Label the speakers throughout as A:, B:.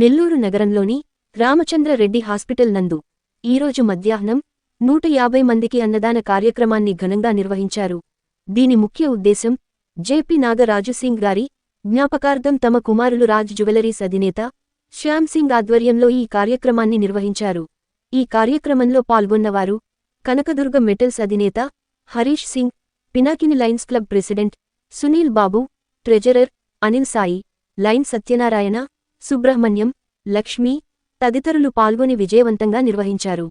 A: నెల్లూరు నగరంలోని రామచంద్రరెడ్డి హాస్పిటల్ నందు ఈరోజు మధ్యాహ్నం నూట యాభై మందికి అన్నదాన కార్యక్రమాన్ని ఘనంగా నిర్వహించారు. దీని ముఖ్య ఉద్దేశం జేపీ నాగరాజు సింగ్ గారి జ్ఞాపకార్థం తమ కుమారులు రాజ్ జ్యువెలరీస్ అధినేత శ్యామ్ సింగ్ ఆధ్వర్యంలో ఈ కార్యక్రమాన్ని నిర్వహించారు. ఈ కార్యక్రమంలో పాల్గొన్నవారు కనకదుర్గ మెటల్స్ అధినేత Harish Singh Pinakini Lions Club president Sunil Babu treasurer Anil Sai Lion Satyanarayana Subrahmanyam Lakshmi తదితరులు పాల్గొని విజయవంతంగా నిర్వహించారు.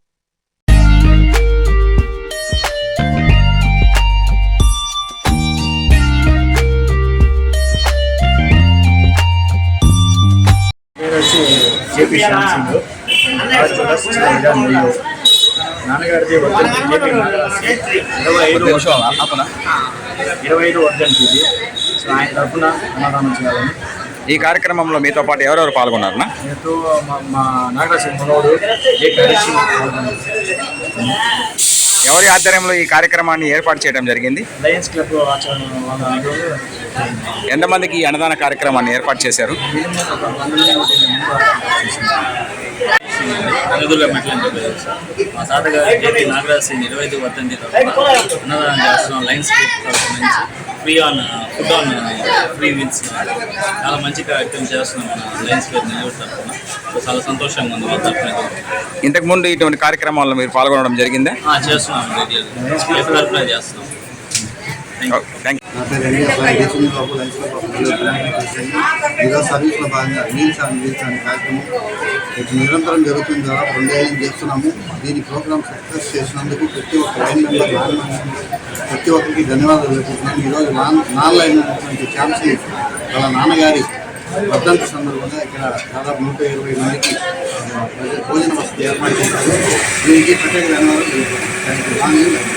B: జేపీ శ్యామ్ సింగ్ నాన్నగారిది వర్ధంతి జేపీ ఇరవై ఐదు ఇరవై ఐదు వర్ధంతి ఇది. సో ఆయన తరఫున అన్నదానం చేయాలని.
C: ఈ కార్యక్రమంలో మీతో పాటు ఎవరెవరు
B: మా పాల్గొన్నారు.
C: ఎవరి ఆధ్వర్యంలో ఈ కార్యక్రమాన్ని ఏర్పాటు చేయడం జరిగింది?
B: లయన్స్ క్లబ్
C: ఎంతమందికి ఈ అన్నదాన కార్యక్రమాన్ని ఏర్పాటు చేశారు?
D: చెప్పేసి మా తాతగారు నాగరాజ్ సింగ్ ఇరవై ఐదు వర్ధంతి అన్నదానం చేస్తున్నాం తరఫు నుంచి. Free on food on free meals చాలా మంచి కార్యక్రమం చేస్తున్నాం మన. లైన్స్ నెల్లూరు తరఫున. చాలా సంతోషంగా ఉంది వాళ్ళ తరఫున.
C: ఇంతకుముందు ఇటువంటి కార్యక్రమాల్లో మీరు పాల్గొనడం జరిగిందా?
D: చేస్తున్నాం. రెగ్యులర్ చేస్తున్నాం.
E: నా పేరు ఈరోజు సర్వీస్లో భాగంగా అండ్ అనే కార్యక్రమం నిరంతరం జరుగుతుంది? దాదాపు రెండేళ్ళు చేస్తున్నాము. దీని ప్రోగ్రామ్ సక్సెస్ చేసినందుకు ప్రతి ఒక్క లైన్ మెంబర్ ప్రతి ఒక్కరికి ధన్యవాదాలు తెలుపుతున్నాను. ఈరోజు నాన్ నాన్ లైన్ ఉన్నటువంటి ఛాన్సీ వాళ్ళ నాన్నగారి వర్ధంతి సందర్భంగా ఇక్కడ దాదాపు నూట ఇరవై మందికి భోజన వసతి ఏర్పాటు చేశారు. దీనికి ప్రత్యేక ధన్యవాదాలు తెలుపుతున్నాను. Thank you